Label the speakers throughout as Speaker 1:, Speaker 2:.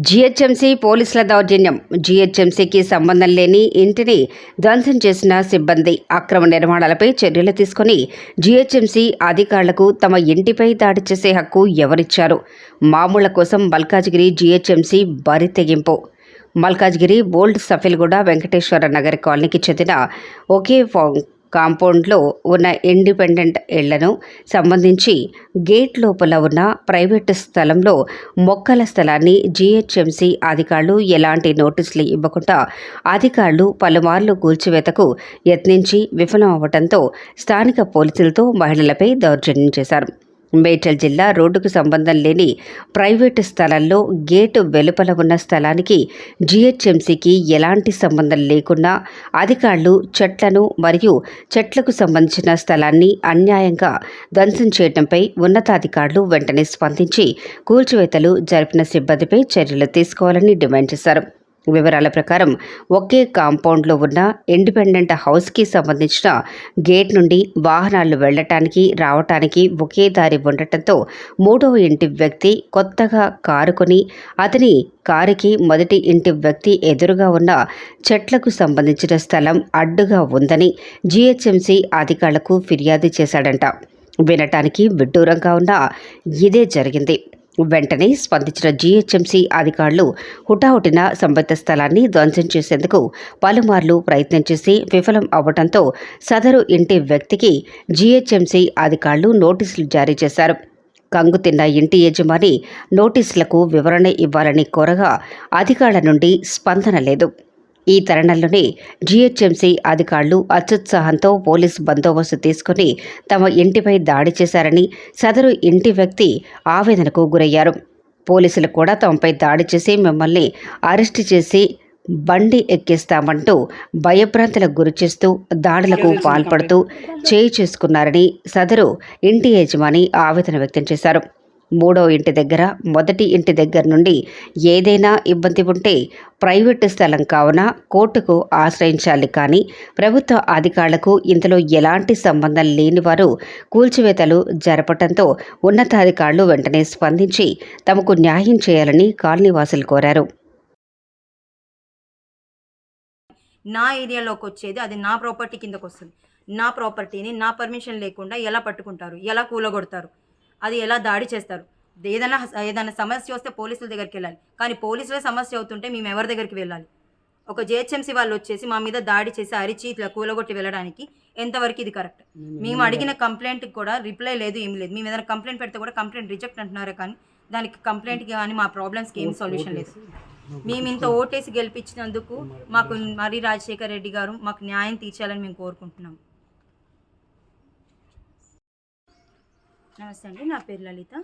Speaker 1: GHMC పోలీసుల దౌర్జన్యం. జీహెచ్ఎంసీకి సంబంధం లేని ఇంటిని ధ్వంసం చేసిన సిబ్బంది అక్రమ నిర్మాణాలపై చర్యలు తీసుకుని జీహెచ్ఎంసీ అధికారులకు తమ ఇంటిపై దాడి చేసే హక్కు ఎవరిచ్చారు? మామూళ్ళ కోసం మల్కాజ్గిరి జీహెచ్ఎంసీ బరి తెగింపు. మల్కాజ్గిరి ఓల్డ్ సఫిల్గూడ వెంకటేశ్వర నగర్ కాలనీకి చెందిన ఒకే ఫౌ- కాంపౌండ్లో ఉన్న ఇండిపెండెంట్ ఇళ్ళను సంబంధించి గేట్ లోపల ఉన్న ప్రైవేటు స్థలంలో మొక్కల స్థలాన్ని జీహెచ్ఎంసీ అధికారులు ఎలాంటి నోటీసులు ఇవ్వకుండా అధికారులు పలుమార్లు కూల్చివేతకు యత్నించి విఫలం అవ్వడంతో స్థానిక పోలీసులతో మహిళలపై దౌర్జన్యం చేశారు. మేడ్చల్ జిల్లా రోడ్డుకు సంబంధం లేని ప్రైవేటు స్థలంలో గేటు వెలుపల ఉన్న స్థలానికి జీహెచ్ఎంసీకి ఎలాంటి సంబంధం లేకుండా అధికారులు చెట్లను మరియు చెట్లకు సంబంధించిన స్థలాన్ని అన్యాయంగా ధ్వంసం చేయడంపై ఉన్నతాధికారులు వెంటనే స్పందించి కూల్చివేతలు జరిపిన సిబ్బందిపై చర్యలు తీసుకోవాలని డిమాండ్ చేశారు. వివరాల ప్రకారం ఒకే కాంపౌండ్లో ఉన్న ఇండిపెండెంట్ హౌస్కి సంబంధించిన గేట్ నుండి వాహనాలు వెళ్ళటానికి రావటానికి ఒకే దారి ఉండటంతో మూడవ ఇంటి వ్యక్తి కొత్తగా కారు కొని అతని కారుకి మొదటి ఇంటి వ్యక్తి ఎదురుగా ఉన్న చెట్లకు సంబంధించిన స్థలం అడ్డుగా ఉందని జీహెచ్ఎంసీ అధికారులకు ఫిర్యాదు చేశాడంట. వినటానికి విడ్డూరంగా ఉన్న ఇదే జరిగింది. వెంటనే స్పందించిన జీహెచ్ఎంసీ అధికారులు హుటాహుటిన సంబంధిత స్థలాన్ని ధ్వంసం చేసేందుకు పలుమార్లు ప్రయత్నం చేసి విఫలం అవ్వడంతో సదరు ఇంటి వ్యక్తికి జీహెచ్ఎంసీ అధికారులు నోటీసులు జారీ చేశారు. కంగు తిన్న ఇంటి యజమాని నోటీసులకు వివరణ ఇవ్వాలని కోరగా అధికారుల నుండి స్పందన లేదు. ఈ తరుణంలోనే జీహెచ్ఎంసీ అధికారులు అత్యుత్సాహంతో పోలీస్ బందోబస్తు తీసుకుని తమ ఇంటిపై దాడి చేశారని సదరు ఇంటి వ్యక్తి ఆవేదనకు గురయ్యారు. పోలీసులు కూడా తమపై దాడి చేసి మిమ్మల్ని అరెస్టు చేసి బండి ఎక్కిస్తామంటూ భయభ్రాంతులకు గురిచేస్తూ దాడులకు పాల్పడుతూ చేయి చేసుకున్నారని సదరు ఇంటి యజమాని ఆవేదన వ్యక్తం చేశారు. మూడో ఇంటి దగ్గర మొదటి ఇంటి దగ్గర నుండి ఏదైనా ఇబ్బంది ఉంటే ప్రైవేటు స్థలం కావున కోర్టుకు ఆశ్రయించాలి. కానీ ప్రభుత్వ అధికారులకు ఇందులో ఎలాంటి సంబంధం లేని వారు కూల్చివేతలు జరపడంతో ఉన్నతాధికారులు వెంటనే స్పందించి తమకు న్యాయం చేయాలని కాలనీవాసులు కోరారు.
Speaker 2: నా ఏరియాలోకి వచ్చేది అది నా ప్రాపర్టీ కిందకు వస్తుంది నా ప్రాపర్టీని నా పర్మిషన్ లేకుండా ఎలా పట్టుకుంటారు? ఎలా కూలగొడతారు? అది ఎలా దాడి చేస్తారు? ఏదైనా ఏదైనా సమస్య వస్తే పోలీసుల దగ్గరికి వెళ్ళాలి. కానీ పోలీసులే సమస్య అవుతుంటే మేము ఎవరి దగ్గరికి వెళ్ళాలి? ఒక జేహెచ్ఎంసీ వాళ్ళు వచ్చేసి మా మీద దాడి చేసి అరిచి ఇట్లా కూలగొట్టి వెళ్ళడానికి ఎంతవరకు ఇది కరెక్ట్? మేము అడిగిన కంప్లైంట్కి కూడా రిప్లై లేదు ఏం లేదు. మేము ఏదైనా కంప్లైంట్ పెడితే కూడా కంప్లైంట్ రిజెక్ట్ అంటున్నారు కానీ దానికి కంప్లైంట్కి కానీ మా ప్రాబ్లమ్స్కి ఏం సొల్యూషన్ లేదు. మేము ఇంత ఓటేసి. గెలిపించినందుకు మాకు మరి రాజశేఖర్ రెడ్డి గారు మాకు న్యాయం తీర్చాలని మేము కోరుకుంటున్నాం. నమస్తే అండి నా పేరు లలిత.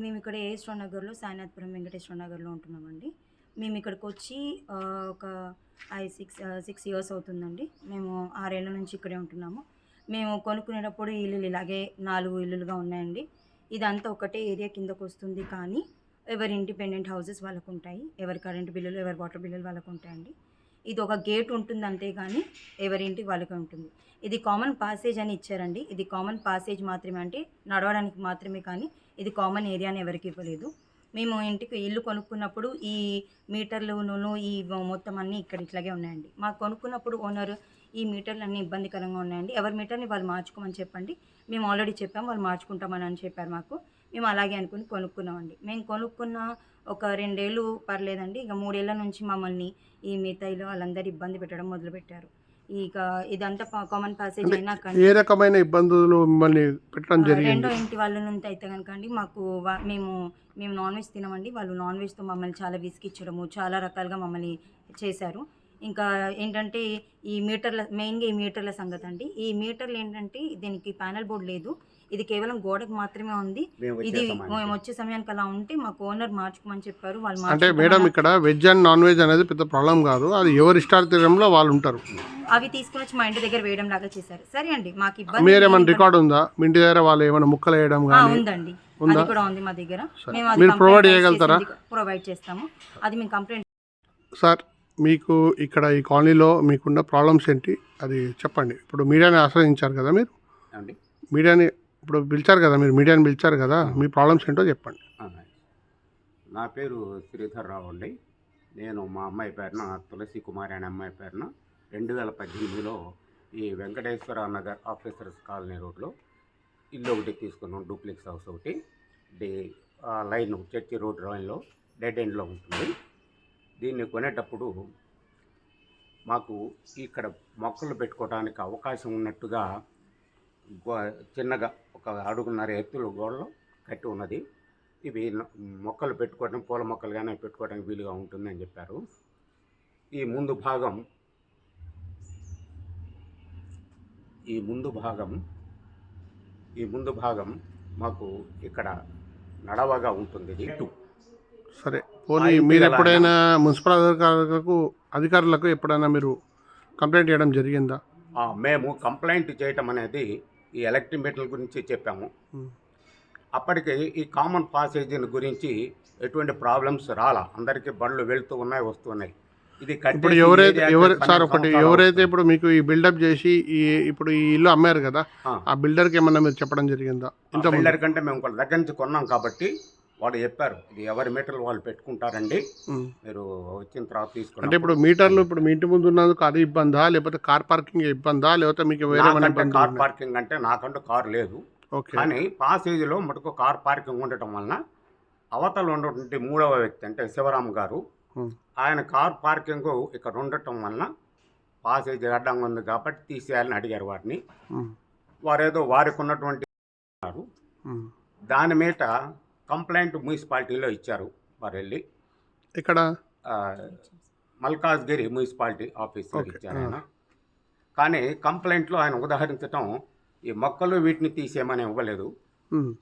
Speaker 2: మేము ఇక్కడ ఏ నగర్లో సాయినాథపురం వెంకటేశ్వర నగర్లో ఉంటున్నామండి. మేము ఇక్కడికి వచ్చి ఒక ఐ సిక్స్ సిక్స్ ఇయర్స్ అవుతుందండి. మేము ఆరేళ్ళ నుంచి ఇక్కడే ఉంటున్నాము. మేము కొనుక్కునేటప్పుడు ఇల్లులు ఇలాగే నాలుగు ఇల్లులుగా ఉన్నాయండి. ఇదంతా ఒకటే ఏరియా కిందకు వస్తుంది కానీ ఎవరి ఇండిపెండెంట్ హౌసెస్ వాళ్ళకు ఉంటాయి ఎవరి కరెంట్ బిల్లులు ఎవరి వాటర్ బిల్లులు వాళ్ళకు ఉంటాయండి ఇది ఒక గేట్ ఉంటుంది అంతేగాని ఎవరి వాళ్ళకి ఉంటుంది. ఇది కామన్ పాసేజ్ అని ఇచ్చారండి. ఇది కామన్ పాసేజ్ మాత్రమే అంటే నడవడానికి మాత్రమే కానీ ఇది కామన్ ఏరియా అని ఎవరికి ఇవ్వలేదు. మేము ఇంటికి ఇల్లు కొనుక్కున్నప్పుడు ఈ మీటర్లును ఈ మొత్తం అన్నీ ఇక్కడ ఇట్లాగే ఉన్నాయండి. మాకు కొనుక్కున్నప్పుడు ఓనర్ ఈ మీటర్లు అన్నీ ఇబ్బందికరంగా ఉన్నాయండి. ఎవరి మీటర్ని వాళ్ళు మార్చుకోమని చెప్పండి. మేము ఆల్రెడీ చెప్పాం వాళ్ళు మార్చుకుంటామని అని చెప్పారు మాకు. మేము అలాగే అనుకుని కొనుక్కున్నామండి. మేము కొనుక్కున్న ఒక రెండేళ్ళు పర్లేదండి. ఇక మూడేళ్ళ నుంచి మమ్మల్ని ఈ మిగతాయిలో వాళ్ళందరూ ఇబ్బంది పెట్టడం మొదలుపెట్టారు. ఇక ఇదంతా కామన్ పాసేజ్ అయినా కానీ
Speaker 3: ఏ రకమైన ఇబ్బందులు మిమ్మల్ని పెట్టడం జరిగింది?
Speaker 2: రెండో ఇంటి వాళ్ళ నుంచి అయితే కనుక అండి మాకు మేము మేము నాన్ వెజ్ తినమండి. వాళ్ళు నాన్ వెజ్తో మమ్మల్ని చాలా విసిగిచ్చడము చాలా రకాలుగా మమ్మల్ని చేశారు. ఇంకా ఏంటంటే ఈ మీటర్ల మెయిన్గా ఈ మీటర్ల సంగతి అండి ఈ మీటర్లు ఏంటంటే దీనికి ప్యానల్ బోర్డు లేదు. ఇది కేవలం గోడకు మాత్రమే ఉంది. ఇది మేము వచ్చే సమయానికి అలా ఉంటే మాకు ఓనర్ మార్చుకోమని చెప్పారు. వాళ్ళు
Speaker 3: అంటే. మేడం ఇక్కడ వెజ్ అండ్ నాన్ వెజ్ అనేది పెద్ద ప్రాబ్లం కాదు. అది ఎవరి ఇష్టార్థంలో వాళ్ళు ఉంటారు.
Speaker 2: అవి తీసుకుని వచ్చి మా ఇంటి దగ్గర వేయడం లాగా చేశారు. సరే అండి మాకు ఇబ్బంది
Speaker 3: మీరేమైనా. రికార్డు ఉందా? మీ ఇంటి దగ్గర వాళ్ళు ఏమైనా ముక్కలు వేయడం
Speaker 2: ఉందండి.
Speaker 3: ఉందా?
Speaker 2: అది కూడా ఉంది మా దగ్గర.
Speaker 3: సరే.
Speaker 2: మేము
Speaker 3: మీరు
Speaker 2: రైజ్
Speaker 3: చేయగలుగుతారా?
Speaker 2: ప్రొవైడ్ చేస్తాము. అది మేము కంప్లైంట్
Speaker 3: సార్ మీకు ఇక్కడ ఈ కాలనీలో మీకున్న ప్రాబ్లమ్స్ ఏంటి? అది చెప్పండి. ఇప్పుడు మీడియాని ఆశ్రయించారు కదా మీరు? మీడియాని ఇప్పుడు పిలిచారు కదా మీరు మీడియాని పిలిచారు కదా మీ ప్రాబ్లమ్స్ ఏంటో చెప్పండి.
Speaker 4: నా పేరు శ్రీధర్ రావు అండి. నేను మా అమ్మాయి పేరున తులసి కుమారి అనే అమ్మాయి పేరున రెండు వేల పద్దెనిమిదిలో ఈ వెంకటేశ్వర నగర్ ఆఫీసర్స్ కాలనీ రోడ్లో ఇల్లు ఒకటి తీసుకున్నాం డూప్లెక్స్ హౌస్ ఒకటి. డే ఆ లైన్ చర్చి రోడ్ లైన్లో డెడ్ ఎండ్లో ఉంటుంది. దీన్ని కొనేటప్పుడు మాకు ఇక్కడ మొక్కలు పెట్టుకోవడానికి అవకాశం ఉన్నట్టుగా గో- చిన్నగా ఒక అడుగున్నర ఎత్తులు గోడలో కట్టి ఉన్నది. ఇవి మొక్కలు పెట్టుకోవడం పూల మొక్కలు కానీ పెట్టుకోవడానికి వీలుగా ఉంటుందని చెప్పారు. ఈ ముందు భాగం ఈ ముందు భాగం ఈ ముందు భాగం మాకు ఇక్కడ నడవగా ఉంటుంది. ఇటు.
Speaker 3: సరే పోనీ మీరు ఎప్పుడైనా మున్సిపల్ అధికారులకు అధికారులకు ఎప్పుడైనా మీరు కంప్లైంట్ చేయడం జరిగిందా?
Speaker 4: మేము కంప్లైంట్ చేయటం అనేది ఈ ఎలక్ట్రిక్ మీటర్ల గురించి చెప్పాము. అప్పటికి ఈ కామన్ పాసేజీని గురించి ఎటువంటి ప్రాబ్లమ్స్ రాలా? అందరికీ బండ్లు వెళ్తూ ఉన్నాయి వస్తున్నాయి ఇది
Speaker 3: ఇప్పుడు ఎవరైతే ఎవరు సార్ ఒకటి ఎవరైతే ఇప్పుడు మీకు ఈ బిల్డప్ చేసి ఈ ఇప్పుడు ఈ ఇల్లు అమ్మారు కదా
Speaker 4: ఆ.
Speaker 3: బిల్డర్కి ఏమన్నా మీరు చెప్పడం జరిగిందా?
Speaker 4: బిల్డర్ కంటే మేము దగ్గర నుంచి కొన్నాం కాబట్టి వాళ్ళు చెప్పారు ఇది ఎవరి మీటర్లు వాళ్ళు పెట్టుకుంటారండి మీరు వచ్చిన తర్వాత
Speaker 3: అంటే
Speaker 4: తీసుకుని
Speaker 3: ఇప్పుడు మీటర్లు ఇప్పుడు మీ ఇంటి ముందు ఉన్నందుకు అది ఇబ్బందా లేకపోతే కార్ పార్కింగ్ ఇబ్బందా లేకపోతే మీకు వేరే
Speaker 4: కార్? పార్కింగ్ అంటే నాకంటూ కారు లేదు
Speaker 3: ఓకే
Speaker 4: కానీ పాసేజీలో మటుకు కార్ పార్కింగ్ ఉండటం వలన అవతల ఉన్నటువంటి మూడవ వ్యక్తి అంటే శివరామ్ గారు. ఆయన కార్ పార్కింగ్ ఇక్కడ ఉండటం వలన పాసేజ్ అడ్డంగా ఉంది కాబట్టి తీసేయాలని అడిగారు వారిని. వారేదో వారికి ఉన్నటువంటి. దాని మీద కంప్లైంట్ మున్సిపాలిటీలో ఇచ్చారు వారు వెళ్ళి
Speaker 3: ఇక్కడ
Speaker 4: మల్కాజ్గిరి మున్సిపాలిటీ ఆఫీసర్
Speaker 3: ఓకే.
Speaker 4: ఇచ్చారు ఆయన. కానీ కంప్లైంట్లో ఆయన ఉదాహరించటం ఈ మొక్కలు వీటిని తీసేయమని ఇవ్వలేదు.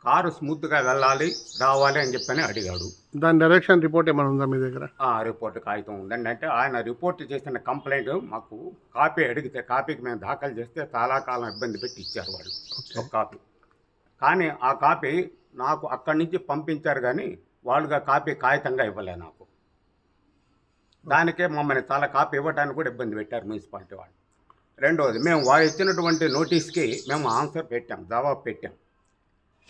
Speaker 4: కారు స్మూత్గా వెళ్ళాలి రావాలి అని చెప్పని అడిగాడు.
Speaker 3: దాని డైరెక్షన్ రిపోర్ట్ ఏమైనా ఉందా మీ దగ్గర?
Speaker 4: ఆ రిపోర్ట్ కాగితం ఉందండి. అంటే ఆయన రిపోర్ట్ చేసిన కంప్లైంట్ మాకు కాపీ అడిగితే కాపీకి మేము దాఖలు చేస్తే చాలా కాలం ఇబ్బంది పెట్టి ఇచ్చారు వాళ్ళు. ఒక కాపీ. కానీ ఆ కాపీ నాకు అక్కడి నుంచి పంపించారు కానీ వాళ్ళుగా కాపీ కాగితంగా ఇవ్వలే నాకు. దానికే మమ్మల్ని చాలా కాపీ ఇవ్వడానికి కూడా ఇబ్బంది పెట్టారు మున్సిపాలిటీ వాళ్ళు. రెండవది మేము వారు ఇచ్చినటువంటి నోటీస్కి మేము ఆన్సర్ పెట్టాం జవాబు పెట్టాం.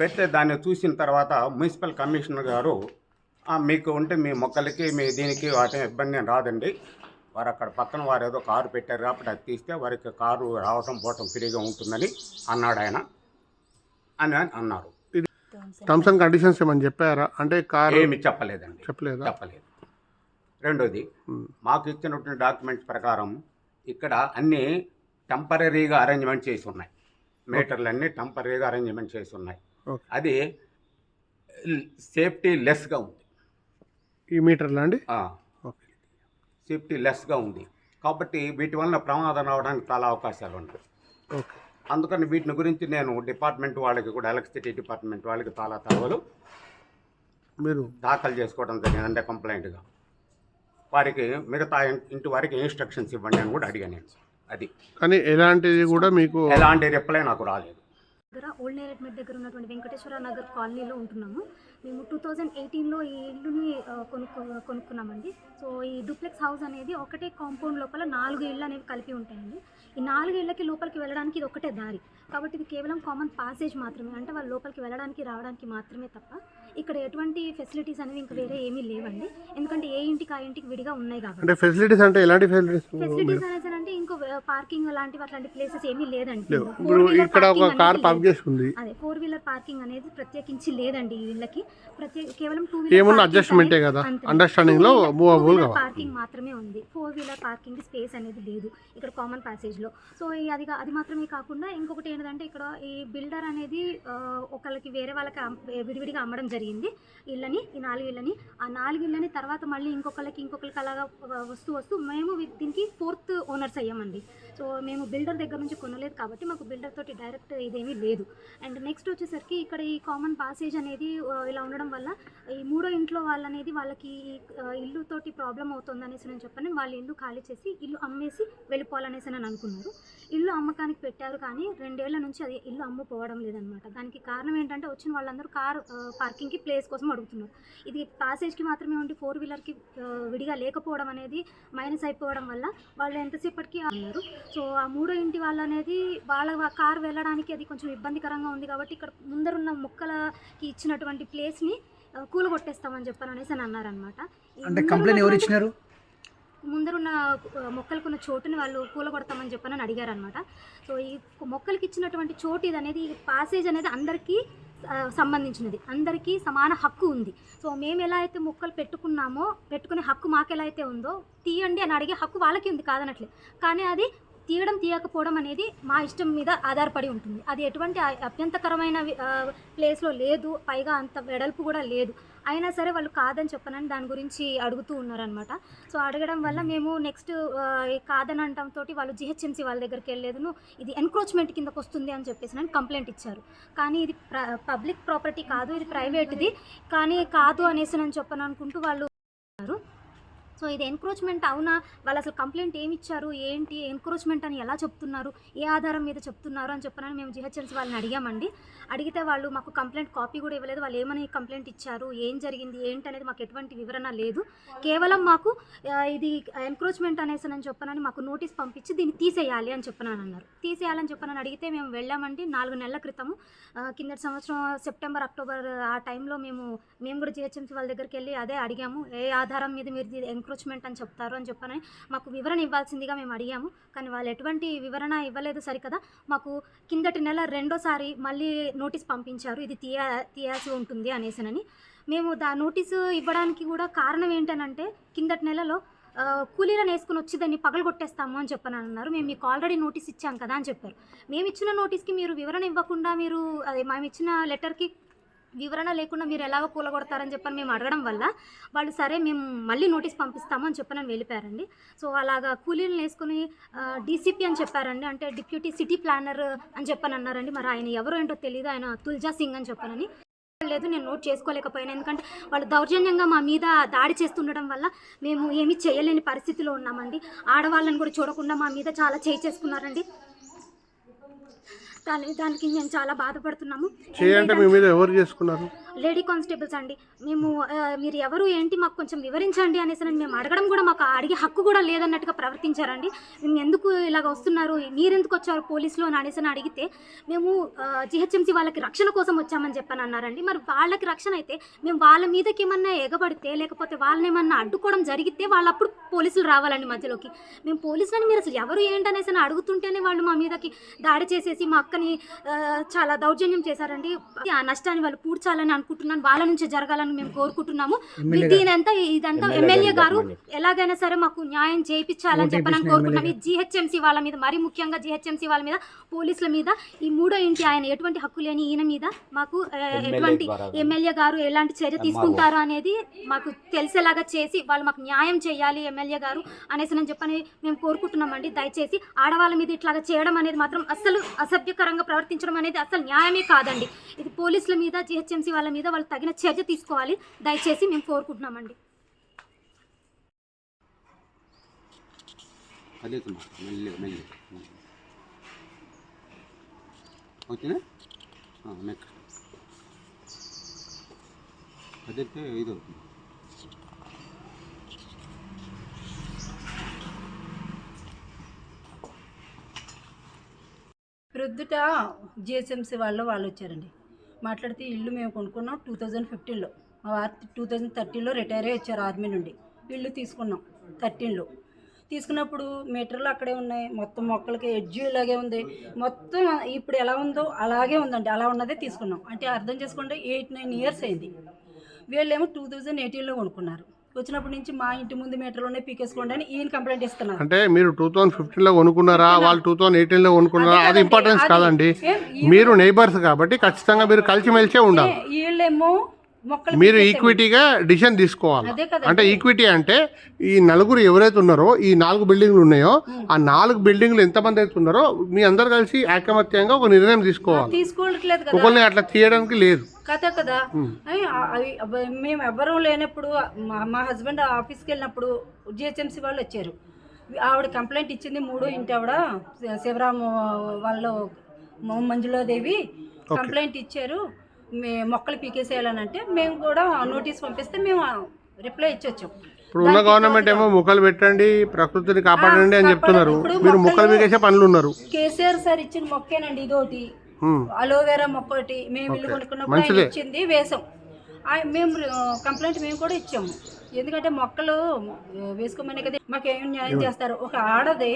Speaker 4: పెడితే దాన్ని చూసిన తర్వాత మున్సిపల్ కమిషనర్ గారు మీకు ఉంటే మీ మొక్కలకి మీ దీనికి వాటి ఇబ్బంది రాదండి. వారు అక్కడ పక్కన వారు ఏదో కారు పెట్టారు కాబట్టి అది తీస్తే వారికి కారు రావటం పోవటం ఫ్రీగా ఉంటుందని అన్నాడు ఆయన. అని అన్నారు.
Speaker 3: టర్మ్స్ అండ్ కండిషన్స్ ఏమైనా చెప్పారా? అంటే కార్
Speaker 4: ఏమి చెప్పలేదండి.
Speaker 3: చెప్పలేదా?
Speaker 4: చెప్పలేదు. రెండోది. మాకు ఇచ్చినటువంటి డాక్యుమెంట్స్ ప్రకారం ఇక్కడ అన్నీ టెంపరీగా అరేంజ్మెంట్ చేసి ఉన్నాయి. మీటర్లు అన్నీ టెంపరీగా అరేంజ్మెంట్ చేసి ఉన్నాయి.
Speaker 3: ఓకే.
Speaker 4: అది సేఫ్టీ లెస్గా ఉంది.
Speaker 3: ఈ మీటర్లా అండి? ఓకే.
Speaker 4: సేఫ్టీ లెస్గా ఉంది. కాబట్టి వీటి వలన ప్రమాదం రావడానికి చాలా అవకాశాలు ఉన్నాయి.
Speaker 3: ఓకే.
Speaker 4: అందుకని వీటిని గురించి నేను డిపార్ట్మెంట్ వాళ్ళకి కూడా ఎలక్ట్రిసిటీ డిపార్ట్మెంట్ వాళ్ళకి చాలా తరవలు
Speaker 3: మీరు
Speaker 4: దాఖలు చేసుకోవడం జరిగింది అంటే కంప్లైంట్గా. వారికి మిగతా ఇంటి వారికి ఇన్స్ట్రక్షన్స్ ఇవ్వండి అని కూడా అడిగాను నేను అది.
Speaker 3: కానీ ఎలాంటిది కూడా మీకు
Speaker 4: ఎలాంటి రిప్లై నాకు రాలేదు.
Speaker 5: దగ్గర ఓల్డ్ నేరేట్మెట్ దగ్గర ఉన్నటువంటి వెంకటేశ్వర నగర్ కాలనీలో ఉంటున్నాము. మేము టూ థౌజండ్ ఎయిటీన్లో ఈ ఇల్లుని కొనుక్కు కొనుక్కో కొనుక్కున్నామండి. సో ఈ డూప్లెక్స్ హౌస్ అనేది ఒకటే కాంపౌండ్ లోపల నాలుగు ఇళ్ళు అనేవి కలిపి ఉంటాయండి. ఈ నాలుగు ఇళ్ళకి లోపలికి వెళ్ళడానికి ఇది ఒకటే దారి. కాబట్టి ఇది కేవలం కామన్ పాసేజ్ మాత్రమే. అంటే వాళ్ళు లోపలికి వెళ్ళడానికి రావడానికి మాత్రమే తప్ప ఇక్కడ ఎటువంటి ఫెసిలిటీస్ అనేవి ఇంకా వేరే ఏమీ లేవండి. ఎందుకంటే ఏ ఇంటికి ఆ ఇంటికి విడిగా ఉన్నాయి కాబట్టి.
Speaker 3: అంటే ఫెసిలిటీస్ అంటే ఎలాంటి ఫెసిలిటీస్
Speaker 5: ఫెసిలిటీస్ అనేది అంటే ఇంకో పార్కింగ్ అలాంటివి అట్లాంటి ప్లేసెస్ ఏమీ లేదండి.
Speaker 3: ఇప్పుడు ఇక్కడ ఒక కార్ పార్క్
Speaker 5: లేదు.
Speaker 3: చేసి ఉంది
Speaker 5: అదే ఫోర్ వీలర్ పార్కింగ్ అనేది ప్రత్యేకించి లేదండి ఈ వీళ్ళకి ప్రత్యేక కేవలం టూ
Speaker 3: ఏమున్నా అడ్జస్ట్మెంటే కదా? అండర్స్టాండింగ్లో మూవబుల్
Speaker 5: పార్కింగ్ మాత్రమే ఉంది. ఫోర్ వీలర్ పార్కింగ్ స్పేస్ అనేది లేదు ఇక్కడ కామన్ ప్యాసేజ్లో. సో అది అది మాత్రమే కాకుండా ఇంకొకటి ఏంటంటే ఇక్కడ ఈ బిల్డర్ అనేది ఒకళ్ళకి వేరే వాళ్ళకి విడివిడిగా అమ్మడం జరిగింది. ఇళ్ళని ఈ నాలుగు ఇళ్ళని ఆ నాలుగు ఇళ్ళని తర్వాత మళ్ళీ ఇంకొకళ్ళకి ఇంకొకరికి అలాగా వస్తూ వస్తూ మేము దీనికి ఫోర్త్ ఓనర్స్ అయ్యామండి. సో మేము బిల్డర్ దగ్గర నుంచి కొనలేదు కాబట్టి మాకు బిల్డర్ తోటి డైరెక్ట్ ఇదేమీ లేదు. అండ్ నెక్స్ట్ వచ్చేసరికి ఇక్కడ ఈ కామన్ పాసేజ్ అనేది ఇలా ఉండడం వల్ల ఈ మూడో ఇంట్లో వాళ్ళనేది వాళ్ళకి ఇల్లు తోటి ప్రాబ్లం అవుతుంది అనేసి నేను చెప్పాను. వాళ్ళ ఇల్లు ఖాళీ చేసి ఇల్లు అమ్మేసి వెళ్ళిపోవాలనేసి అని అనుకున్నారు. ఇల్లు అమ్మకానికి పెట్టారు కానీ రెండేళ్ళ నుంచి అది ఇల్లు అమ్ముకోవడం లేదనమాట దానికి కారణం ఏంటంటే వచ్చిన వాళ్ళందరూ కార్ పార్కింగ్కి ప్లేస్ కోసం అడుగుతున్నారు. ఇది పాసేజ్కి మాత్రమే ఉండి ఫోర్ వీలర్కి విడిగా లేకపోవడం అనేది మైనస్ అయిపోవడం వల్ల వాళ్ళు ఎంతసేపటికి అన్నారు. సో ఆ మూడో ఇంటి వాళ్ళు అనేది వాళ్ళ కార్ వెళ్ళడానికి అది కొంచెం ఇబ్బందికరంగా ఉంది కాబట్టి ఇక్కడ ముందరున్న మొక్కలకి ఇచ్చినటువంటి ప్లేస్ని కూలగొట్టేస్తామని చెప్పని అనేసి అని అన్నారనమాట
Speaker 6: అంటే కంప్లైంట్ ఎవరు ఇచ్చినారు?
Speaker 5: ముందరున్న మొక్కలకున్న చోటుని వాళ్ళు కూలగొడతామని చెప్పని అడిగారు అనమాట సో ఈ మొక్కలకి ఇచ్చినటువంటి చోటు ఇది అనేది ఈ పాసేజ్ అనేది అందరికీ సంబంధించినది. అందరికీ సమాన హక్కు ఉంది. సో మేము ఎలా అయితే మొక్కలు పెట్టుకున్నామో పెట్టుకునే హక్కు మాకు ఎలా అయితే ఉందో తీయండి అని అడిగే హక్కు వాళ్ళకి ఉంది కాదనట్లే కానీ అది తీయడం తీయకపోవడం అనేది మా ఇష్టం మీద ఆధారపడి ఉంటుంది. అది ఎటువంటి అభ్యంతకరమైన ప్లేస్లో లేదు. పైగా అంత వెడల్పు కూడా లేదు. అయినా సరే వాళ్ళు కాదని చెప్పనని దాని గురించి అడుగుతూ ఉన్నారనమాట సో అడగడం వల్ల మేము. నెక్స్ట్ కాదని అనడంతో వాళ్ళు జిహెచ్ఎంసీ వాళ్ళ దగ్గరికి వెళ్ళలేదును ఇది ఎన్క్రోచ్మెంట్ కిందకు వస్తుంది అని చెప్పేసి అని కంప్లైంట్ ఇచ్చారు. కానీ ఇది ప్ర పబ్లిక్ ప్రాపర్టీ కాదు. ఇది ప్రైవేట్ది కానీ కాదు అనేసి అని చెప్పని అనుకుంటూ వాళ్ళు. సో ఇది ఎన్క్రోచ్మెంట్ అవునా? వాళ్ళు అసలు కంప్లైంట్ ఏమి ఇచ్చారు ఏంటి? ఎన్క్రోచ్మెంట్ అని ఎలా చెప్తున్నారు? ఏ ఆధారం మీద చెప్తున్నారు అని చెప్పనని మేము జిహెచ్ఎల్సీ వాళ్ళని అడిగామండి. అడిగితే వాళ్ళు మాకు కంప్లైంట్ కాపీ కూడా ఇవ్వలేదు. వాళ్ళు ఏమని కంప్లైంట్ ఇచ్చారు? ఏం జరిగింది? ఏంటి అనేది మాకు ఎటువంటి వివరణ లేదు. కేవలం మాకు ఇది ఎన్క్రోచ్మెంట్ అనేసి అని చెప్పనని మాకు నోటీస్ పంపించి దీన్ని తీసేయాలి అని చెప్పనని అన్నారు. తీసేయాలని చెప్పనని అడిగితే మేము వెళ్ళామండి. నాలుగు నెలల క్రితము కిందటి సంవత్సరం సెప్టెంబర్ అక్టోబర్ ఆ టైంలో మేము మేము కూడా జిహెచ్ఎంసీ వాళ్ళ దగ్గరికి వెళ్ళి అదే అడిగాము. ఏ ఆధారం మీద మీరు ఎంక్రోచ్మెంట్ అని చెప్తారు అని చెప్పని మాకు వివరణ ఇవ్వాల్సిందిగా మేము అడిగాము. కానీ వాళ్ళు ఎటువంటి వివరణ ఇవ్వలేదు సరికదా. మాకు కిందటి నెల రెండోసారి మళ్ళీ నోటీస్ పంపించారు. ఇది తీయ తీయాల్సి ఉంటుంది అనేసినని. మేము దా నోటీసు ఇవ్వడానికి కూడా కారణం ఏంటనంటే కిందటి నెలలో కూలీలను వేసుకుని వచ్చి దాన్ని పగలగొట్టేస్తాము అని చెప్పని అన్నారు మేము మీకు ఆల్రెడీ నోటీస్ ఇచ్చాం కదా అని చెప్పారు. మేము ఇచ్చిన నోటీస్కి మీరు వివరణ ఇవ్వకుండా మీరు అదే మేము ఇచ్చిన లెటర్కి వివరణ లేకుండా మీరు ఎలాగో కూలగొడతారని చెప్పని మేము అడగడం వల్ల వాళ్ళు సరే మేము మళ్ళీ నోటీస్ పంపిస్తాము అని చెప్పని వెళ్ళిపోయారండి. సో అలాగా కూలీలను వేసుకుని డీసీపీ అని చెప్పారండి. అంటే డిప్యూటీ సిటీ ప్లానర్ అని చెప్పని అన్నారండి. మరి ఆయన ఎవరో ఏంటో తెలియదు ఆయన తుల్జా సింగ్ అని చెప్పనని. లేదు నేను నోట్ చేసుకోలేకపోయాను. ఎందుకంటే వాళ్ళు దౌర్జన్యంగా మా మీద దాడి చేస్తుండడం వల్ల మేము ఏమీ చేయలేని పరిస్థితిలో ఉన్నామండి. ఆడవాళ్ళని కూడా చూడకుండా మా మీద చాలా చేయి చేసుకున్నారండి. దానికి మేము చాలా బాధపడుతున్నాము.
Speaker 3: చేయంటే మీ మీద ఎవరు చేసుకున్నారు?
Speaker 5: లేడీ కానిస్టేబుల్స్ అండి. మేము మీరు ఎవరు ఏంటి మాకు కొంచెం వివరించండి అనేసి మేము అడగడం కూడా మాకు అడిగే హక్కు కూడా లేదన్నట్టుగా ప్రవర్తించారండి. మేము ఎందుకు ఇలాగ వస్తున్నారు? మీరెందుకు వచ్చారు పోలీసులు అని అనేసి అడిగితే మేము జిహెచ్ఎంసీ వాళ్ళకి రక్షణ కోసం వచ్చామని చెప్పని అన్నారండి. మరి వాళ్ళకి రక్షణ అయితే మేము వాళ్ళ మీదకి ఏమన్నా ఎగబడితే లేకపోతే వాళ్ళని ఏమన్నా అడ్డుకోవడం జరిగితే వాళ్ళు అప్పుడు పోలీసులు రావాలండి మధ్యలోకి. మేము పోలీసులని మీరు అసలు ఎవరు ఏంటి అనేసి అడుగుతుంటేనే వాళ్ళు మా మీదకి దాడి చేసేసి మా అక్కని చాలా దౌర్జన్యం చేశారండి. ఆ నష్టాన్ని వాళ్ళు పూడ్చాలని అనుకుంటున్నాను. వాళ్ళ నుంచి జరగాలని మేము కోరుకుంటున్నాము. దీనంతా ఇదంతా ఎమ్మెల్యే గారు ఎలాగైనా సరే మాకు న్యాయం చేయించాలని
Speaker 6: ఓటు
Speaker 5: చెప్పని
Speaker 6: వేయించిన
Speaker 5: కోరుకుంటున్నాం. ఈ జిహెచ్ఎంసీ వాళ్ళ మీద మరీ ముఖ్యంగా జిహెచ్ఎంసీ వాళ్ళ మీద పోలీసుల మీద ఈ మూడో ఇంటి ఆయన ఎటువంటి హక్కు లేని ఈయన మీద మాకు ఎటువంటి ఎమ్మెల్యే గారు ఎలాంటి చర్య తీసుకుంటారు అనేది మాకు తెలిసేలాగా చేసి వాళ్ళు మాకు న్యాయం చేయాలి ఎమ్మెల్యే గారు అనేసి అని చెప్పని మేము కోరుకుంటున్నామండి. దయచేసి ఆడవాళ్ళ మీద ఇట్లాగా చేయడం అనేది మాత్రం అస్సలు అసభ్యకరంగా ప్రవర్తించడం అనేది అసలు న్యాయమే కాదండి. ఇది పోలీసుల మీద జిహెచ్ఎంసీ వాళ్ళ మీద వాళ్ళు తగిన చర్య తీసుకోవాలి. దయచేసి మేము కోరుకుంటున్నామండి.
Speaker 4: అదే మెల్లి మెల్లి ఓకేనా? నెక్స్ట్. అదైతే ఇది అవుతుంది.
Speaker 7: ప్రొద్దుట జిఎస్ఎంసీ వాళ్ళు వాళ్ళు వచ్చారండి. మాట్లాడితే ఇల్లు మేము కొనుక్కున్నాం టూ థౌజండ్ ఫిఫ్టీన్లో. మా వారు టూ థౌజండ్ థర్టీన్లో రిటైర్ అయ్యి వచ్చారు ఆర్మీ నుండి. ఇల్లు తీసుకున్నాం థర్టీన్లో. తీసుకున్నప్పుడు మీటర్లు అక్కడే ఉన్నాయి. మొత్తం మొక్కలకి ఎడ్జు ఇలాగే ఉంది. మొత్తం ఇప్పుడు ఎలా ఉందో అలాగే ఉందండి. అలా ఉన్నదే తీసుకున్నాం. అంటే అర్థం చేసుకోండి ఎయిట్ నైన్ ఇయర్స్ అయింది. వీళ్ళేమో టూ థౌజండ్ ఎయిటీన్లో కొనుక్కున్నారు. వచ్చినప్పటి నుంచి మా ఇంటి ముందు మీటర్లోనే పీకేసుకోండి అని ఈయన కంప్లైంట్ ఇస్తున్నారు.
Speaker 3: అంటే మీరు టూ థౌసండ్ ఫిఫ్టీన్లో కొనుక్కున్నారా? వాళ్ళు టూ థౌసండ్ ఎయిటీన్లో కొనుక్కున్నారా?
Speaker 7: అదే
Speaker 3: ఇంపార్టెన్స్ కాదండి. మీరు నైబర్స్ కాబట్టి ఖచ్చితంగా మీరు కలిసిమెలిసే ఉండాలి.
Speaker 7: ఏ, వీళ్ళేమో
Speaker 3: మీరు. ఈక్విటీగా డిసిషన్ తీసుకోవాలి. అంటే ఈక్విటీ అంటే ఈ నలుగురు ఎవరైతే ఉన్నారో ఈ నాలుగు బిల్డింగ్లు ఉన్నాయో ఆ నాలుగు బిల్డింగ్లు ఎంతమంది అయితే ఉన్నారో మీ అందరు కలిసి ఐకమత్యంగా ఒక నిర్ణయం తీసుకోవాలి. ఒకరిని అట్లా తీయడానికి లేదు.
Speaker 7: కథ కదా. మేము ఎవ్వరూ లేనప్పుడు మా మా హస్బెండ్ ఆఫీస్కి వెళ్ళినప్పుడు జిహెచ్ఎంసీ వాళ్ళు వచ్చారు. ఆవిడ కంప్లైంట్ ఇచ్చింది మూడో ఇంటి ఆవిడ శివరాము వాళ్ళు మంజులాదేవి కంప్లైంట్ ఇచ్చారు. మే మొక్కలు పీకేసేయాలని అంటే మేము కూడా నోటీస్ పంపిస్తే మేము రిప్లై ఇచ్చొచ్చాం.
Speaker 3: ఇప్పుడు ఉన్న గవర్నమెంట్ ఏమో మొక్కలు పెట్టండి ప్రకృతిని కాపాడండి అని చెప్తున్నారు. మీరు మొక్కలు పీకేసే పనులు ఉన్నారు
Speaker 7: కేసీఆర్ సార్ ఇచ్చిన మొక్కేనండి ఇదోటి. అలోవెరా మొక్క ఒకటి మేము ఇల్లు కొనుక్కున్నప్పుడు ఆయన. ఇచ్చింది వేసాం. మేము కంప్లైంట్ మేము కూడా ఇచ్చాము. ఎందుకంటే మొక్కలు వేసుకోమని కదా మాకు ఏం న్యాయం చేస్తారు. ఒక ఆడది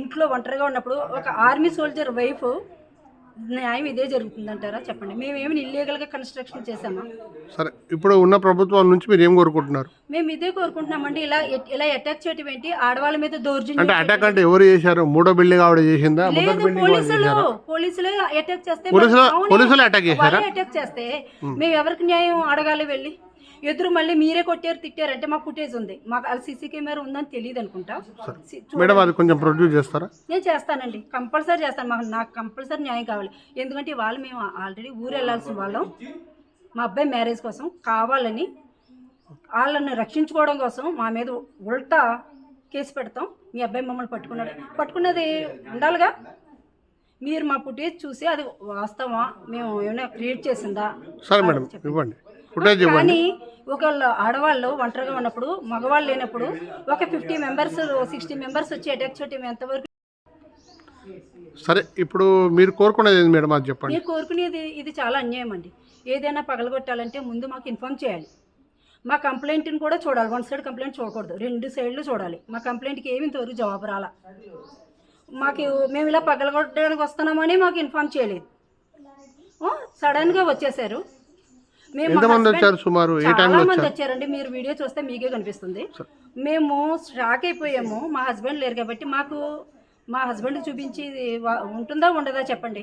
Speaker 7: ఇంట్లో ఒంటరిగా ఉన్నప్పుడు ఒక ఆర్మీ సోల్జర్ వైఫ్ న్యాయం ఇదే జరుగుతుందంటారా? చెప్పండి. మేము ఏమి ఇల్లీగల్గా కన్స్ట్రక్షన్ చేసామా
Speaker 3: సరే ఇప్పుడు ఉన్న ప్రభుత్వం నుంచి మీరు ఏం కోరుకుంటున్నారు?
Speaker 7: మేము ఇదే కోరుకుంటున్నామండి. ఇలా ఇలా అటాక్ చేయటం ఏంటి? ఆడవాళ్ళ మీద
Speaker 3: అంటే
Speaker 7: దౌర్జన్యం
Speaker 3: అటాక్ అంటే ఎవరు చేశారు? మూడో బిల్డింగ్ ఆవిడ చేసిందా?
Speaker 7: లేదు పోలీసులు పోలీసులు అటాక్ చేస్తే
Speaker 3: పోలీసులు అటాక్ చేశారా?
Speaker 7: అటాక్ చేస్తే మేము ఎవరికి న్యాయం అడగాలి వెళ్ళి? ఎదురు మళ్ళీ మీరే కొట్టారు తిట్టారు అంటే మాకు ఫుటేజ్ ఉంది. మాకు అది సీసీ కెమెరా ఉందని తెలియదు అనుకుంటా.
Speaker 3: మేడం అది కొంచెం ప్రొడ్యూస్ చేస్తారా?
Speaker 7: నేను చేస్తానండి. కంపల్సరీ చేస్తాను. మాకు నాకు కంపల్సరీ న్యాయం కావాలి. ఎందుకంటే వాళ్ళు మేము ఆల్రెడీ ఊరు వెళ్ళాల్సిన వాళ్ళం. మా అబ్బాయి మ్యారేజ్ కోసం కావాలని వాళ్ళని రక్షించుకోవడం కోసం మా మీద ఉల్టా కేసు పెడతాం. మీ అబ్బాయి మమ్మల్ని పట్టుకున్నాడు. పట్టుకున్నది ఉండాలిగా? మీరు మా ఫుటేజ్ చూసి అది వాస్తవా మేము ఏమైనా క్రియేట్ చేసిందా?
Speaker 3: సరే మేడం ఇవ్వండి. ఫుటేజ్
Speaker 7: కానీ ఒకళ్ళు ఆడవాళ్ళు ఒంటరిగా ఉన్నప్పుడు మగవాళ్ళు లేనప్పుడు ఒక ఫిఫ్టీ మెంబర్స్ సిక్స్టీ మెంబర్స్ వచ్చి అటాక్ చేయటం ఎంతవరకు?
Speaker 3: సరే ఇప్పుడు మీరు కోరుకునేది మేడం? అది చెప్పండి.
Speaker 7: మీరు కోరుకునేది ఇది చాలా అన్యాయం అండి. ఏదైనా పగలగొట్టాలంటే ముందు మాకు ఇన్ఫామ్ చేయాలి. మా కంప్లైంట్ని కూడా చూడాలి. వన్ సైడ్ కంప్లైంట్ చూడకూడదు. రెండు సైడ్లు చూడాలి. మా కంప్లైంట్కి ఏమి ఇంతవరకు జవాబు రాలా. మాకు మేము ఇలా పగలగొట్టడానికి వస్తున్నామని మాకు ఇన్ఫామ్ చేయలేదు. సడన్గా వచ్చేసారు.
Speaker 3: ఎంతమంది వచ్చారు సుమారు? ఏ టైంలో
Speaker 7: మంది
Speaker 3: వచ్చారు?
Speaker 7: వచ్చారండి. మీరు వీడియో చూస్తే మీకే కనిపిస్తుంది. మేము షాక్ అయిపోయాము. మా హస్బెండ్ లేరు కాబట్టి మాకు మా హస్బెండ్ చూపించి ఉంటుందా ఉండదా చెప్పండి.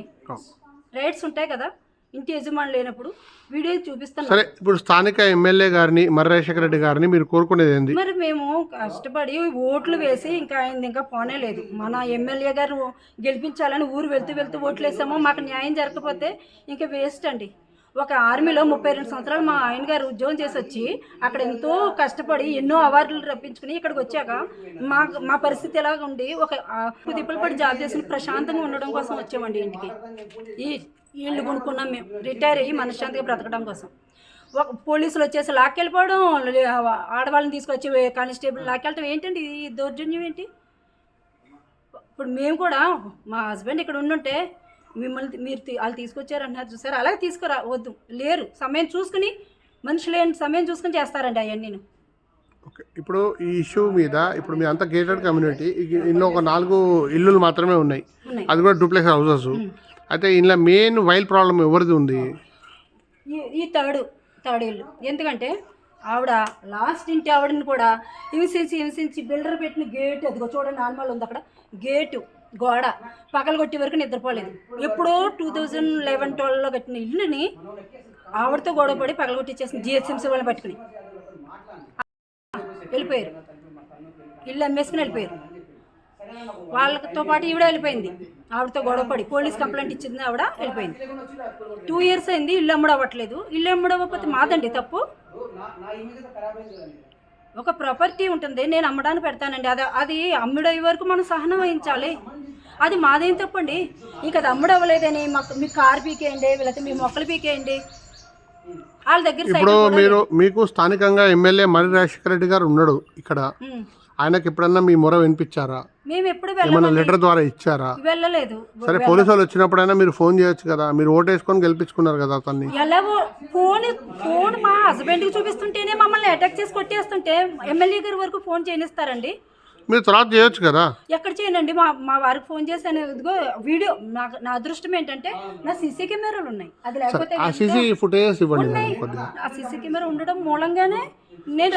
Speaker 7: రైట్స్ ఉంటాయి కదా? ఇంటి యజమాని లేనప్పుడు వీడియో చూపిస్తాను
Speaker 3: సరే ఇప్పుడు స్థానిక ఎమ్మెల్యే గారిని మర్రి రాజశేఖర రెడ్డి గారిని మీరు కోరుకునేది ఏంది?
Speaker 7: మరి మేము కష్టపడి ఓట్లు వేసి ఇంకా ఆయన ఇంకా పోనే లేదు. మన ఎమ్మెల్యే గారు గెలిపించాలని ఊరు వెళ్తూ వెళ్తూ ఓట్లు వేసామో మాకు న్యాయం జరగకపోతే ఇంకా వేస్ట్ అండి. ఒక ఆర్మీలో ముప్పై రెండు సంవత్సరాలు మా ఆయన గారు ఉద్యోగం చేసి వచ్చి అక్కడ ఎంతో కష్టపడి ఎన్నో అవార్డులు రప్పించుకుని ఇక్కడికి వచ్చాక మా మా పరిస్థితి ఎలాగ ఉండి ఒక కుదిపలపడి పడి జాబ్ చేసి ప్రశాంతంగా ఉండడం కోసం వచ్చామండి ఇంటికి. ఈ ఇల్లు కొనుక్కున్నాం మేము రిటైర్ అయ్యి మనశ్శాంతిగా బ్రతకడం కోసం. ఒక పోలీసులు వచ్చేసి లాక్కెళ్ళిపోవడం ఆడవాళ్ళని తీసుకొచ్చి కానిస్టేబుల్ లాక్కెళ్ళటం ఏంటండి ఈ దౌర్జన్యం ఏంటి? ఇప్పుడు మేము కూడా మా హస్బెండ్ ఇక్కడ ఉండుంటే మిమ్మల్ని మీరు వాళ్ళు తీసుకొచ్చారన్నారు చూసారు? అలాగే తీసుకురా వద్దు. లేరు. సమయం చూసుకుని మనుషులు లేని సమయం చూసుకుని చేస్తారండి అవన్నీ.
Speaker 3: ఓకే. ఇప్పుడు ఈ ఇష్యూ మీద ఇప్పుడు మీ అంతా గేటెడ్ కమ్యూనిటీ ఇందులో ఒక నాలుగు ఇల్లులు మాత్రమే ఉన్నాయి. అది కూడా డూప్లెక్స్ హౌసెస్ అయితే ఇందులో మెయిన్ వైల్ ప్రాబ్లం ఎవరిది ఉంది?
Speaker 7: ఈ తాడు తాడు ఇల్లు. ఎందుకంటే ఆవిడ లాస్ట్ ఇంటి ఆవిడని కూడా హింసించి హింసించి బిల్డర్ పెట్టిన గేట్ అదిగో చూడండి నార్మల్ ఉంది అక్కడ. గేటు గోడ పగలు కొట్టే వరకు నిద్రపోలేదు. ఎప్పుడో టూ థౌజండ్ లెవెన్ ట్వెల్వ్లో కట్టిన ఇల్లుని ఆవిడతో గొడవపడి పగలగొట్టిచ్చేసింది జిహెచ్ఎంసీ వాళ్ళని పట్టుకుని. వెళ్ళిపోయారు. ఇల్లు అమ్మేసుకుని వెళ్ళిపోయారు. వాళ్ళతో పాటు ఈవిడ వెళ్ళిపోయింది. ఆవిడతో గొడవపడి పోలీస్ కంప్లైంట్ ఇచ్చింది ఆవిడ వెళ్ళిపోయింది. టూ ఇయర్స్ అయింది. ఇల్లు అమ్మడవ్వట్లేదు ఇల్లు అమ్మడవ్వకపోతే మాదండి తప్పు? ఒక ప్రాపర్టీ ఉంటుంది నేను అమ్మడానికి పెడతానండి. అది అది అమ్ముడు అయ్యే వరకు మనం సహనం వహించాలి. అది మాదేం తప్పండి? ఇంకా అది అమ్ముడు అవ్వలేదని మాకు మీ కార్ పీకేయండి లేకపోతే మీ మొక్కలు పీకేయండి. వాళ్ళ దగ్గర
Speaker 3: ఇప్పుడు మీరు మీకు స్థానికంగా ఎమ్మెల్యే మర్రి రాజశేఖర రెడ్డి గారు ఉన్నాడు ఇక్కడ. ఆయనకి ఎప్పుడన్నా మీ మొర వినిపించారా?
Speaker 7: మేము ఎప్పుడు
Speaker 3: ఏమైనా లెటర్ ద్వారా ఇచ్చారా?
Speaker 7: వెళ్ళలేదు.
Speaker 3: సరే పోలీసు వాళ్ళు వచ్చినప్పుడైనా మీరు ఫోన్ చేయొచ్చు కదా. మీరు ఓటు వేసుకొని గెలిపించుకున్నారు కదా అతన్ని.
Speaker 7: ఫోన్ ఫోన్ మా హస్బెండ్కి చూపిస్తుంటేనే మమ్మల్ని అటాక్ చేసి కొట్టేస్తుంటే ఎమ్మెల్యే గారి వరకు ఫోన్ చేయనిస్తారండి.
Speaker 3: మీరు తర్వాత చేయొచ్చు కదా.
Speaker 7: ఎక్కడ చేయనండి? మా మా వారికి ఫోన్ చేశాను. ఇదిగో వీడియో నాకు నా అదృష్టం ఏంటంటే నా సీసీ కెమెరాలు ఉన్నాయి. అది లేకపోతే
Speaker 3: ఆ సీసీ ఫుటేజ్ ఇవ్వండి కొద్దిగా.
Speaker 7: ఆ సీసీ కెమెరా ఉండడం మూలంగానే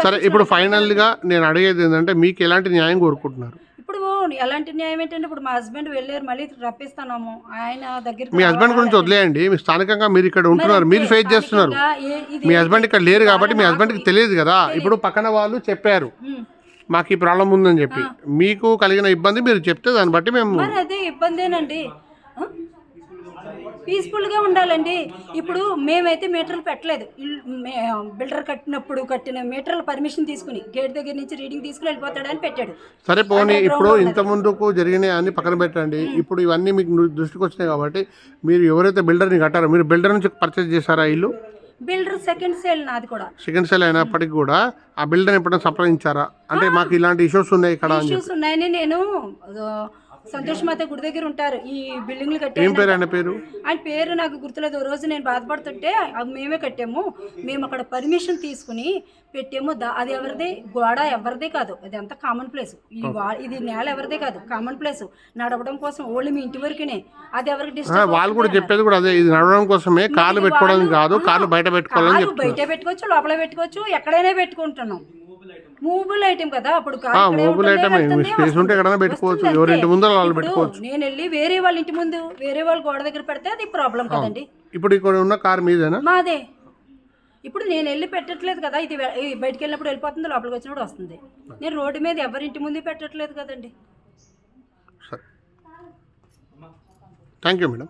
Speaker 3: సరే ఇప్పుడు ఫైనల్గా నేను అడిగేది ఏంటంటే మీకు ఎలాంటి న్యాయం కోరుకుంటున్నారు?
Speaker 7: ఇప్పుడు ఎలాంటి న్యాయం ఏంటంటే ఇప్పుడు మా హస్బెండ్ వెళ్ళారు మళ్ళీ రప్పిస్తున్నాము ఆయన దగ్గర
Speaker 3: మీ హస్బెండ్ గురించి వదిలేయండి. మీ స్థానికంగా మీరు ఇక్కడ ఉంటున్నారు. మీరు ఫేస్ చేస్తున్నారు. మీ హస్బెండ్ ఇక్కడ లేరు కాబట్టి మీ హస్బెండ్కి తెలియదు కదా. ఇప్పుడు పక్కన వాళ్ళు చెప్పారు. మాకు ఈ ప్రాబ్లం ఉందని చెప్పి. మీకు కలిగిన ఇబ్బంది మీరు చెప్తే దాన్ని బట్టి మేము
Speaker 7: అదే ఇబ్బందేనండి. పీస్ఫుల్గా ఉండాలండి. ఇప్పుడు మేమైతే మీటర్లు పెట్టలేదు. బిల్డర్ కట్టినప్పుడు కట్టిన మీటర్ల పర్మిషన్ తీసుకుని గేట్ దగ్గర నుంచి రీడింగ్ తీసుకుని వెళ్ళిపోతాడని పెట్టాడు.
Speaker 3: సరే పోనీ ఇప్పుడు ఇంత ముందుకు జరిగినాయి అన్ని పక్కన పెట్టండి. ఇప్పుడు ఇవన్నీ మీకు దృష్టికి వచ్చినాయి కాబట్టి మీరు ఎవరైతే బిల్డర్ని కట్టారో మీరు బిల్డర్ నుంచి పర్చేజ్ చేశారా ఇల్లు?
Speaker 7: బిల్డర్ సెకండ్ సేల్ నాది కూడా.
Speaker 3: సెకండ్ సెల్ అయినప్పటికీ కూడా ఆ బిల్డర్ ఎప్పుడైనా సంప్రదించారా? అంటే మాకు ఇలాంటి ఇష్యూస్ ఉన్నాయి ఇక్కడ
Speaker 7: ఇష్యూస్ ఉన్నాయని నేను సంతోష్ మాత గుడి దగ్గర ఉంటారు. ఈ బిల్డింగ్లు కట్టే
Speaker 3: పేరు ఆయన పేరు?
Speaker 7: ఆయన పేరు నాకు గుర్తులేదు. ఓ రోజు నేను బాధపడుతుంటే అవి మేమే కట్టాము. మేము అక్కడ పర్మిషన్ తీసుకుని పెట్టాము. దా అది ఎవరిది? గోడ ఎవరిదే కాదు. అది అంతా కామన్ ప్లేస్ ఈ ఇది నేల ఎవరిదే కాదు. కామన్ ప్లేస్ నడవడం కోసం ఓన్లీ మీ ఇంటి వరకునే. అది ఎవరికి
Speaker 3: వాళ్ళు కూడా చెప్పేది కూడా అదే. ఇది నడవడం కోసమే కాళ్ళు పెట్టుకోవడానికి కాదు. కాళ్ళు బయట పెట్టుకోవాలని
Speaker 7: కాలు బయట పెట్టుకోవచ్చు లోపల పెట్టుకోవచ్చు ఎక్కడైనా పెట్టుకుంటున్నాం. మూవబుల్ ఐటమ్ కదా అప్పుడు కాలు
Speaker 3: ఆ,
Speaker 7: ఇక్కడే
Speaker 3: mobile
Speaker 7: ఉంటుంది,
Speaker 3: item ఏ.
Speaker 7: వెళ్తుంది,
Speaker 3: మీ space ఉంటే ఎక్కడైనా. పెట్టుకోవచ్చు. ఎవరి ఇంటి. ముందర వాళ్ళు పెట్టుకోవచ్చు.
Speaker 7: నేను వెళ్ళి వేరే వాళ్ళ ఇంటి ముందు వేరే వాళ్ళ గోడ దగ్గర పెడితే అది ప్రాబ్లం కదండి
Speaker 3: ఇప్పుడు ఇక్కడ ఉన్న కార్ మీదేనా
Speaker 7: మాదే ఇప్పుడు నేను వెళ్ళి పెట్టట్లేదు కదా ఇది బయటికి వెళ్ళినప్పుడు వెళ్ళిపోతుంది లోపలికి వచ్చినప్పుడు వస్తుంది నేను రోడ్డు మీద ఎవరి ఇంటి ముందు పెట్టట్లేదు కదండి
Speaker 3: థ్యాంక్ యూ మేడం